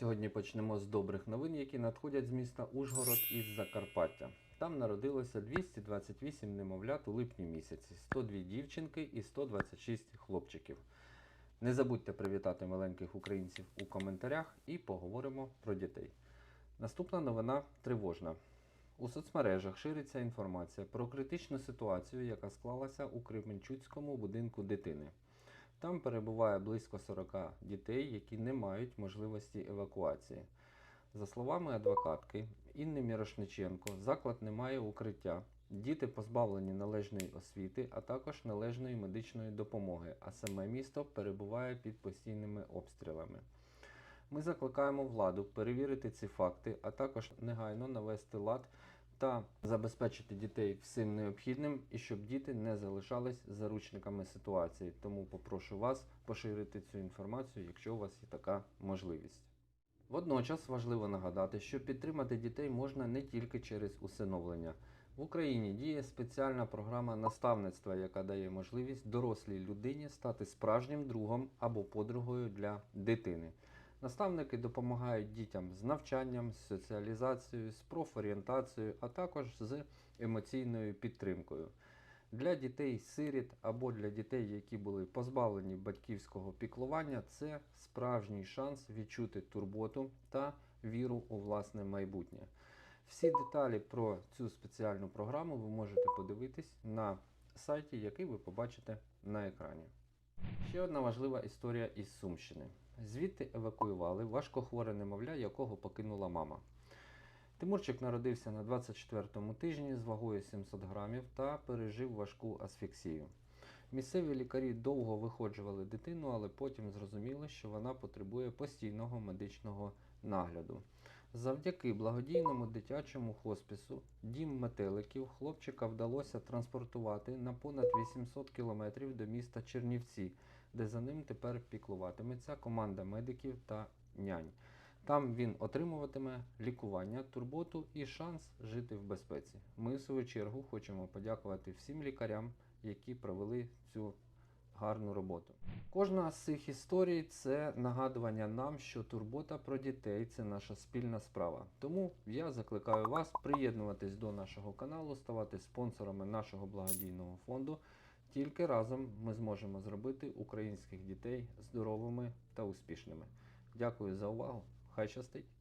Сьогодні почнемо з добрих новин, які надходять з міста Ужгород із Закарпаття. Там народилося 228 немовлят у липні місяці, 102 дівчинки і 126 хлопчиків. Не забудьте привітати маленьких українців у коментарях і поговоримо про дітей. Наступна новина тривожна. У соцмережах шириться інформація про критичну ситуацію, яка склалася у Кременчуцькому будинку дитини. Там перебуває близько 40 дітей, які не мають можливості евакуації. За словами адвокатки Інни Мірошниченко, заклад не має укриття. Діти позбавлені належної освіти, а також належної медичної допомоги, а саме місто перебуває під постійними обстрілами. Ми закликаємо владу перевірити ці факти, а також негайно навести лад та забезпечити дітей всім необхідним і щоб діти не залишались заручниками ситуації. Тому попрошу вас поширити цю інформацію, якщо у вас є така можливість. Водночас важливо нагадати, що підтримати дітей можна не тільки через усиновлення. В Україні діє спеціальна програма наставництва, яка дає можливість дорослій людині стати справжнім другом або подругою для дитини. Наставники допомагають дітям з навчанням, з соціалізацією, з профорієнтацією, а також з емоційною підтримкою. Для дітей сиріт або для дітей, які були позбавлені батьківського піклування, це справжній шанс відчути турботу та віру у власне майбутнє. Всі деталі про цю спеціальну програму ви можете подивитись на сайті, який ви побачите на екрані. Ще одна важлива історія із Сумщини. Звідти евакуювали важкохворе немовля, якого покинула мама. Тимурчик народився на 24-му тижні з вагою 700 грамів та пережив важку асфіксію. Місцеві лікарі довго виходжували дитину, але потім зрозуміли, що вона потребує постійного медичного нагляду. Завдяки благодійному дитячому хоспісу Дім метеликів хлопчика вдалося транспортувати на понад 800 кілометрів до міста Чернівці, де за ним тепер піклуватиметься команда медиків та нянь. Там він отримуватиме лікування, турботу і шанс жити в безпеці. Ми, в свою чергу, хочемо подякувати всім лікарям, які провели цю гарну роботу. Кожна з цих історій це нагадування нам, що турбота про дітей це наша спільна справа. Тому я закликаю вас приєднуватись до нашого каналу, ставати спонсорами нашого благодійного фонду. Тільки разом ми зможемо зробити українських дітей здоровими та успішними. Дякую за увагу! Хай щастить!